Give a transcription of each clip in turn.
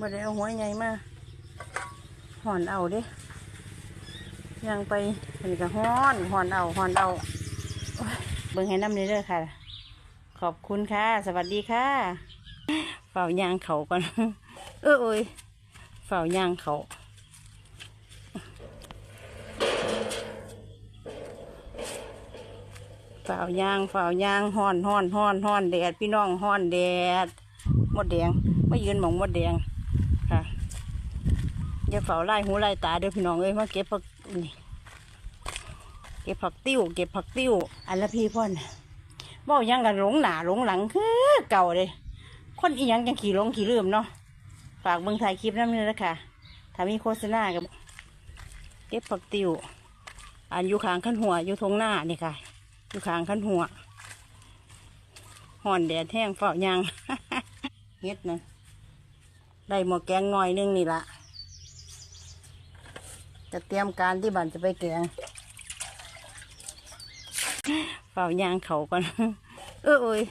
บ่ได้เอาหัวใหญ่มาห่อนเอาเด้ยังไปอันนี้ก็ฮ้อนห่อนเอาห่อนเอาเบิ่งให้น้ำเลยเด้อค่ะ ขอบคุณค่ะ สวัสดีค่ะเฝ้ายางเขาก่อนเออเอ้ยเฝ้ายางเขาเฝ้ายางเฝ้ายางห่อนห่อนห่อนห่อนแดดพี่น้องห่อนแดดมดแดงไม่ยืนมองมดแดง อย่าเฝ้าไล่หูไล่ตาเด้อพี่น้องเอ้ยมาเก็บผักนี่เก็บผักติ้ว เก็บผักติ้ว อันละพี่พ่อนเว่าหยังกันหลงหนาหลงหลังคือเก่าเลยคนอีหยังจังขี่หลงขี่ลืมเนาะฝากเบิ่งถ่ายคลิปน้ำเนื้อละค่ะถ้ามีโฆษณากับเก็บผักติ้ว อันอยู่ข้างขั้นหัวอยู่ทงหน้านี่ค่ะอยู่ข้างขั้นหัวห่อนแดดแห้งเฝ้ายางเฮ็ดนะได้หมอแกงหน่อยหนึงนี่ละ จะเตรียมการที่บันจะไปแกงเฝ้ายางเขาก่อนเออเอ้ย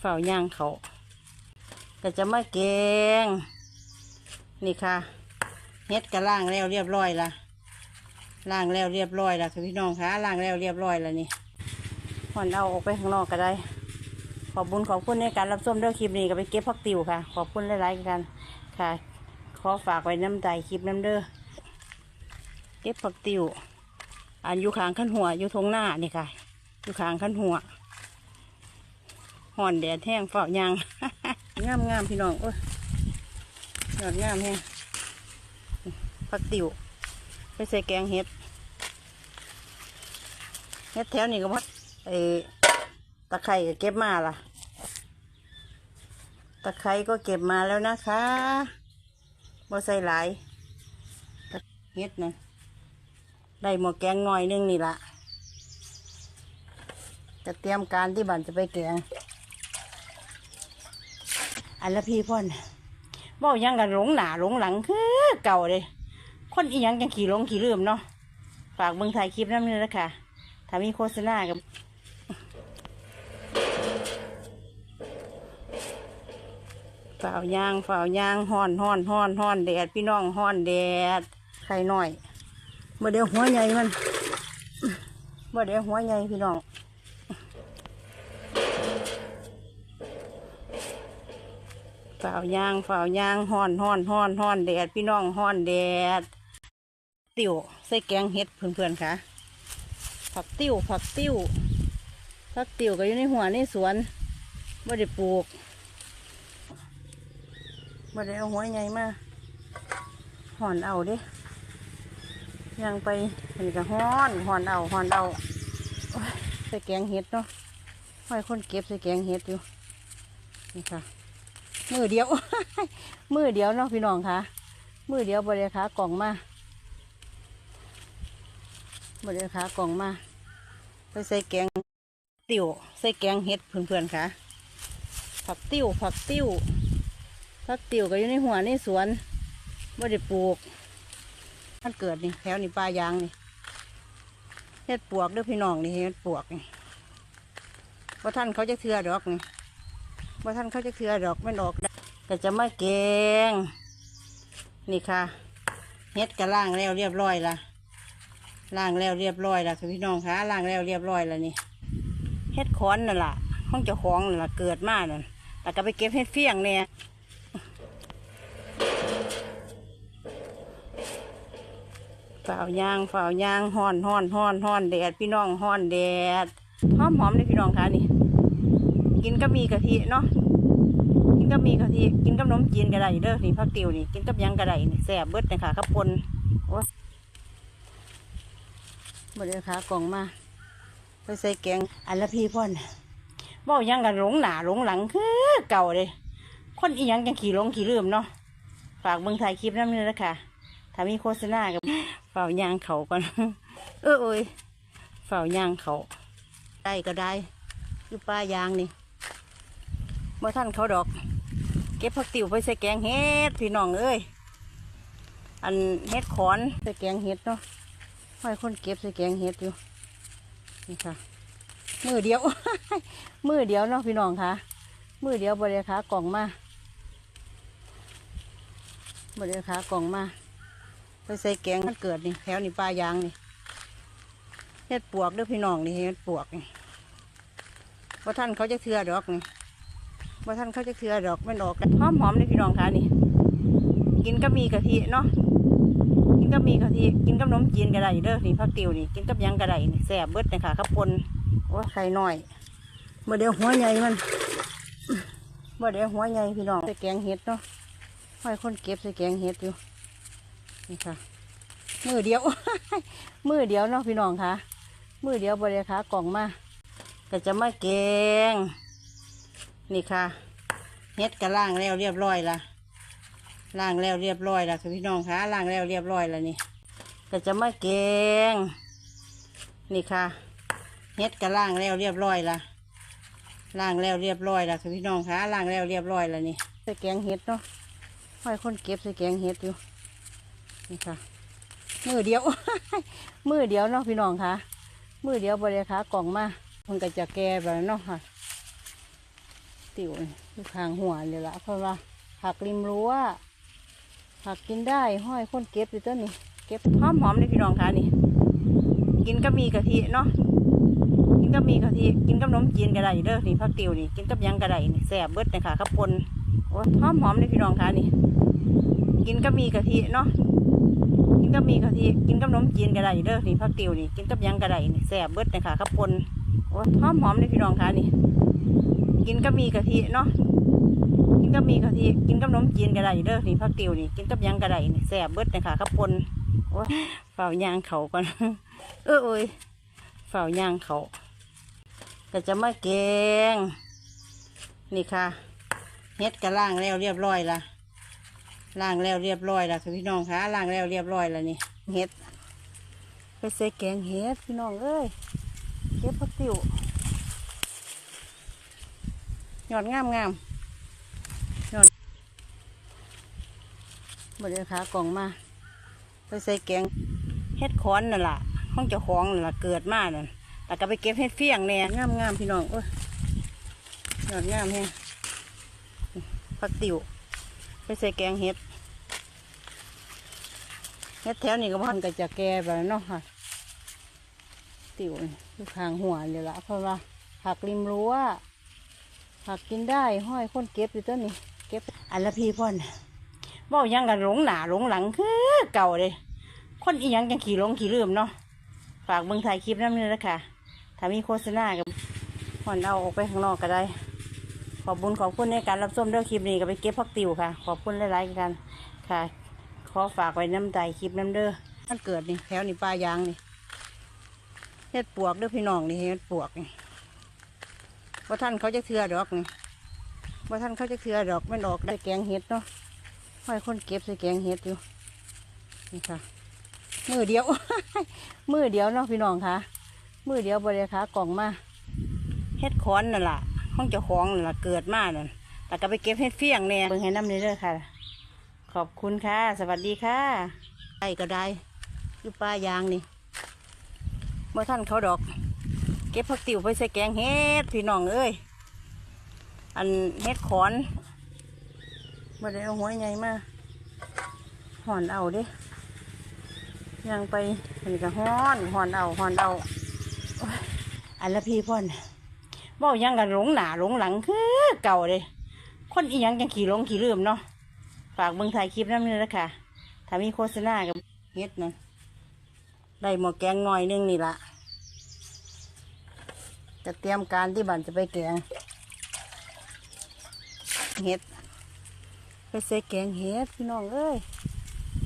เฝ้ายางเขาก็จะมาแกง นี่ค่ะเฮ็ดก็ล่างแล้วเรียบร้อยละล่างแล้วเรียบร้อยละค่ะพี่น้องคะล่างแล้วเรียบร้อยล้วนี่ผ่อนเอาออกไปข้างนอกก็ได้ ขอบุญขอบคุณในการรับชมเรื่องคลิปนี้ก็ไปเก็บพักติวค่ะ ขอบคุณหลายๆกันค่ะ ขอฝากไว้น้ำใจคลิปน้ำเด้อ เก็บผักติวอันอยู่ข้างขั้นหัวอยู่ทงหน้านี่ค่ะอยู่ข้างขั้นหัวห่อนแดดแห้งเฝ้ายางงามงามๆพี่น้องโอ้ยยอดงามแห้งผักติวไปใส่แกงเห็ดเห็ดแถวนี้ก็พอดไอตะไคร่ก็เก็บมาล่ะ ตะไคร่ก็เก็บมาแล้วนะคะบ่ใส่หลายเฮ็ดนะ ได้หมอแกงหน่อยหนึงนี่ละจะเตรียมการที่บันจะไปแกง อันละพี่พ่อนบ่ยังกันหลงหนาหลงหลังคือเก่าเลย คนอีหยังจังขี่หลงขี่ลืมเนาะ ฝากเบิ่งถ่ายคลิปน้ำเนื้อละค่ะ ถ้ามีโฆษณากับฝ่าวยางฝ่าวยางห่อนห่อนห่อนห่อนแดดพี่น้องห่อนแดดไข่น้อย เมื่เดียวหัวใหญ่มันเมื่เดียวหัวใหญ่พี่น้องฝ่าวยางฝ่าวยางห่อนห่อนห่อนห่อนแดดพี่น้องห่อนแดด ติ๋วใส่แกงเห็ดเพื่อนๆค่ะ ผักติ๋วผักติ๋วผักติ๋วก็อยู่ในหัวในสวนไม่ได้ปลูกบ่ได้เอาหัวใหญ่มาห่อนเอาเด้ ยังไปอันนี้ก็ฮ้อนหอนเอาหอนเอาใส่แกงเห็ดเนาะห้อยคนเก็บใส่แกงเห็ดอยู่นี่ค่ะมือเดียว มือเดียวเนาะพี่น้องค่ะ มือเดียวบริขากล่องมาบริขากล่องมา ไปใส่แกงติ๋วใส่แกงเห็ดเพื่อนๆค่ะผักติ๋วผักติ๋วพักติวก็อยู่ในหัวในสวนไม่ได้ปลูก มันเกิดนี่แถวนี่ปลายางนี่เฮ็ดปวกด้วยพี่น้องนี่เฮ็ดปวกนี่ว่าท่านเขาจะเทือดอกนี่ว่าท่านเขาจะเทือดอกไม่ออกก็จะไมาแกงนี่ค่ะเฮ็ดก็ล่างแล้วเรียบร้อยละล่างแล้วเรียบร้อยละค่ะพี่น้องคะล่างแล้วเรียบร้อยล้วนี่เฮ็ดคอนนั่นล่ะห้องเจ้าของนั่นล่ะเกิดมานั่นแล้วก็ไปเก็บเฮ็ดเฟี้ยงเนี่ย ฝ่าวยางฝ่าวยางห่อนห่อนห่อนห่อนแดด พี่น้องห่อนแดดหอมหอมเลยพี่น้องคะนี่ กินก็มีกะทิเนาะกินก็มีกะทิกินกับนมจีนก็ได้เด้อนี่ผักติวนี่กินกับยังก็ได้นี่แซ่บเบิดนะคะข้าวปนโอ้ยบดเลยค่ะกล่องมาไปใส่แกงอันละพี่พ่อนเว่าหยังกันหลงหนาหลงหลังคือเก่าเลยคนอีหยังจังขี่หลงขี่ลืมเนาะฝากเบิ่งถ่ายคลิปน้ำเนื้อละค่ะ ถ้ามีโฆษณากับเฝ้ายางเขาก่อน เออเอ้ยเฝ้ายางเขาได้ก็ได้อยู่ป้ายางนี่เมื่อท่านเขาดอก เก็บผักติ๋วไปใส่แกงเฮ็ดพี่น้องเอ้ยอันเฮ็ดขอนใส่แกงเฮ็ดเนาะห้อยคนเก็บใส่แกงเฮ็ดอยู่นี่ค่ะมือเดียว มือเดียวเนาะพี่น้องค่ะ มือเดียวบริขา กล่องมาบริขากล่องมา ไปใส่แกงมันเกิดนี่แถวนี่ปลายางนี่เฮ็ดปวกด้อพี่น้องนี่เฮ็ดปวกนี่ว่าท่านเขาจะเทือดอกนี่ว่าท่านเขาจะเทือดอกไมันอกกันหอมหอมเลยพี่น้องคะนี่ กินก็มีกะทิเนาะกินก็มีกะทิกินกับนมจีนก็ได้เด้อนี่ผักติวนี่กินกับยังก็ได้นี่แซ่บเบิดเลยค่ะข้าวปนว่าไข่น้อยเมื่อเดียวหัวใหญ่มันเมื่อเดียวหัวใหญ่พี่น้องใส่แกงเห็ดเนาะห้อยคนเก็บใส่แกงเห็ดอยู่ นี่ค่ะ มือเดียว มือเดียวเนาะพี่น้องค่ะ มือเดียวบริขากล่องมาก็จะมาแกง นี่ค่ะเฮ็ดกระล่างแล้วเรียบร้อยละล่างแล้วเรียบร้อยละค่ะพี่น้องค่ะล่างแล้วเรียบร้อยล้วนี่ก็จะมาแกง นี่ค่ะเฮ็ดกระล่างแล้วเรียบร้อยละล่างแล้วเรียบร้อยละค่ะพี่น้องค่ะล่างแล้วเรียบร้อยล้วนี่ใส่แกงเฮ็ดเนาะห้อยคนเก็บใส่แกงเฮ็ดอยู่ นี่ค่ะ มือเดียว มือเดียวเนาะพี่น้องค่ะ มือเดียวบริขากล่องมามันก็จะแก่แบบเนาะค่ะ ติ๋วอยู่ข้างหัวเลยละเพราะว่าผักริมรั้วผักกินได้ห้อยคนเก็บอยู่ต้นนี่เก็บหอมหอมเลยพี่น้องค่ะนี่ กินก็มีกะทิเนาะกินก็มีกะทิกินกับนมจีนก็ได้เด้อนี่ผักติ๋วนี่กินกับยังก็ได้นี่แซ่บเบิดเลยค่ะข้าวปนโอ้ยหอมหอมเลยพี่น้องค่ะนี่ กินก็มีกะทิเนาะ กับมีกะทิกินกับนมจีนก็ได้เด้อนี่ผักติวนี่กินกับยังก็ได้นี่แซ่บเบิดเลยค่ะข้าวปนโอ้หอมหอมเลยพี่น้องค่ะนี่ กินกับมีกะทิเนาะกินกับมีกะทิกินกับนมจีนก็ได้เด้อนี่ผักติวนี่กินกับยังก็ได้นี่แซ่บเบิดเลยค่ะข้าวปนโอ้เฝ้ายางเขาก่อนเออเอ้ยเฝ้ายางเขาก็จะมาแกงนี่ค่ะเฮ็ดกระล่างแล้วเรียบร้อยละ ล้างแล้วเรียบร้อยแล้วค่ะพี่น้องคะล้างแล้วเรียบร้อยแล้วนี่เห็ดไปใส่แกงเห็ดพี่น้องเอ้ยเก็บผักติ๋วหยอดงามงามหยอดบริขากล่องมาไปใส่แกงเห็ดขอนนั่นล่ะห้องเจ้าของนั่นล่ะเกิดมานั่นแต่ก็ไปเก็บเห็ดเฟี้ยงแน่งามงามพี่น้องเอ้ยหยอดงามแฮงผักติ๋ว ไปใส่แกงเห็ดเห็ดแถวนี้ก็พันก็จะแก่แบบนั้นเนาะค่ะ ติ๋วอยู่ข้างหัวเลยละเพราะว่าผักริมรั้วผักกินได้ห้อยคนเก็บอยู่ต้นนี้ เก็บอันละพี่พ่อนบอกยังกันหลงหนาหลงหลังคือเก่าเลย คนอีหยังจังขี่หลงขี่ลืมเนาะฝากเบิ่งถ่ายคลิปน้ำเนื้อละค่ะถ้ามีโฆษณากับพ่อนเอาออกไปข้างนอกก็ได้ ขอบคุญขอบคุณในการรับชมเด้อคลิปนี้ก็ไปเก็บพักติวค่ะ ขอบคุณหลายๆกันค่ะ ขอฝากไว้น้ำใจคลิปน้ำเด้อมันเกิดนี่แถวนี่ปลายางนี่เฮ็ดปวกเด้อพี่น้องนี่เฮ็ดปวกนี่ว่าท่านเขาจะเทือดอกนี่ว่าท่านเขาจะเทือดอกไมันออกได้แกงเห็ดเนาะห้อยคนเก็บใส่แกงเห็ดอยู่นี่ค่ะมือเดียว มือเดียวเนาะพี่น้องค่ะมือเดียวบริขากล่องมาเฮ็ดขอนนั่นล่ะ ห้องเจ้าของนั่นล่ะเกิดมานั่นแต่ก็ไปเก็บเห็ดเฟียงแน่เบิ่งให้น้ำนี่เด้อค่ะ ขอบคุณค่ะ สวัสดีค่ะได้ก็ได้อยู่ป้ายางนี่เมื่อท่านเขาดอก เก็บผักติ๋วไปใส่แกงเฮ็ดพี่น้องเอ้ยอันเฮ็ดขอนมาได้เอาหัวใหญ่มาห่อนเอาเด้ยังไปอันนี้ก็ห่อนห่อนเอาห่อนเอาโอ้ยอันละพี่พ่อน บอกยังกันหลงหนาหลงหลังคือเก่าเลย คนอีหยังจังขี่หลงขี่ลืมเนาะฝากเบิ่งถ่ายคลิปน้ำนื้อละค่ะถ้ามีโฆษณากับเฮ็ดนะได้หมอแกงหน่อยนึงนี่ละจะเตรียมการที่บ้านจะไปแกงเฮ็ดไปใส่แกงเฮ็ดพี่น้องเอ้ย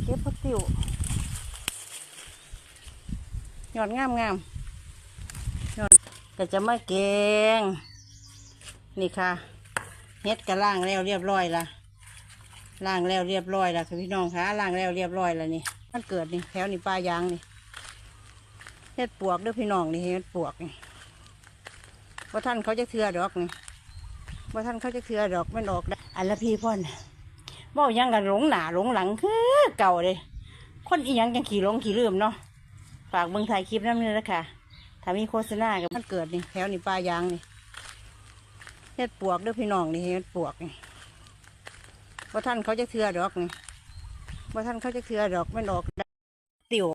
เก็บผักติ๋วหยอดงามงาม ก็จะมาแกง นี่ค่ะเฮ็ดกระล่างแล้วเรียบร้อยละล้างแล้วเรียบร้อยล้วค่ะพี่น้องคะล้างแล้วเรียบร้อยล้วนี่มันเกิดนี่แถวนี่ปลายางนี่เฮ็ดปวกด้วยพี่น้องนี่เฮ็ดปวกนี่ว่าท่านเขาจะเทือดอกนี่ว่าท่านเขาจะเทือดอกมันออกได้อันละพี่พ่อนบอกยังกันหลงหนาหลงหลังคือเก่าเลยคนอีหยังจังขี่หลงขี่ลืมเนาะฝากเบิ่งถ่ายคลิปน้ำนื้อละค่ะ ถ้ามีโฆษณากับมันเกิดนี่แถวนี่ปลายางนี่เฮ็ดปวกด้วยพี่น้องนี่เฮ็ดปวกนี่ว่าท่านเขาจะเทือดอกนี่ว่าท่านเขาจะเทือดอกไม่ดอก